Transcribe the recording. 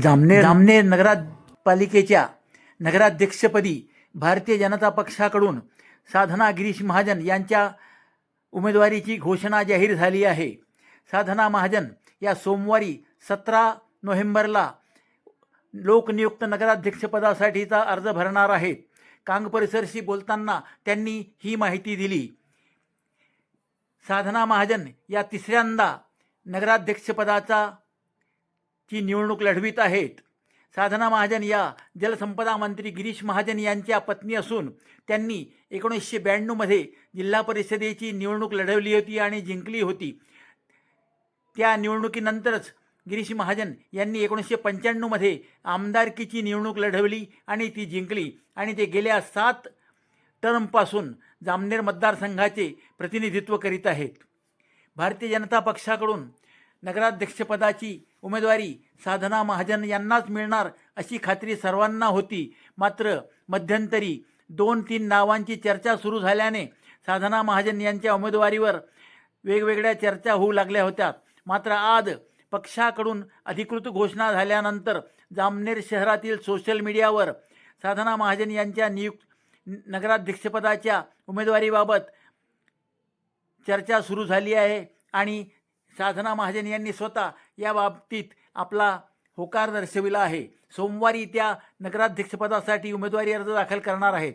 जामनेर जामनेर नगरपालिकेच्या नगराध्यक्षपदी भारतीय जनता पक्षाकडून साधना गिरीश महाजन यांच्या उमेदवारीची घोषणा जाहीर झाली आहे. साधना महाजन या सोमवारी सतरा नोव्हेंबरला लोकनियुक्त नगराध्यक्षपदासाठीचा अर्ज भरणार आहेत. कांग परिसरशी बोलताना त्यांनी ही माहिती दिली. साधना महाजन या तिसऱ्यांदा नगराध्यक्षपदाचा ची निवडणूक लढवित आहेत. साधना महाजन या जलसंपदा मंत्री गिरीश महाजन यांच्या पत्नी असून त्यांनी एकोणीसशे ब्याण्णवमध्ये जिल्हा परिषदेची निवडणूक लढवली होती आणि जिंकली होती. त्या निवडणुकीनंतरच गिरीश महाजन यांनी एकोणीसशे पंच्याण्णवमध्ये आमदारकीची निवडणूक लढवली आणि ती जिंकली आणि ते गेल्या सात टर्मपासून जामनेर मतदारसंघाचे प्रतिनिधित्व करीत आहेत. भारतीय जनता पक्षाकडून नगराध्यक्षपदाची उमेदवारी साधना महाजन यांनाच मिळणार अशी खात्री सर्वांना होती. मात्र मध्यंतरी दोन तीन नावांची चर्चा सुरू झाल्याने साधना महाजन यांच्या उमेदवारीवर वेगवेगळ्या चर्चा होऊ लागल्या होत्या. मात्र आज पक्षाकडून अधिकृत घोषणा झाल्यानंतर जामनेर शहरातील सोशल मीडियावर साधना महाजन यांच्या नियुक्त नगराध्यक्षपदाच्या उमेदवारीबाबत चर्चा सुरू झाली आहे आणि साधना महाजन यांनी स्वतः या बाबतीत आपला होकार दर्शविला आहे. सोमवारी त्या नगराध्यक्षपदासाठी उमेदवारी अर्ज दाखल करणार आहेत.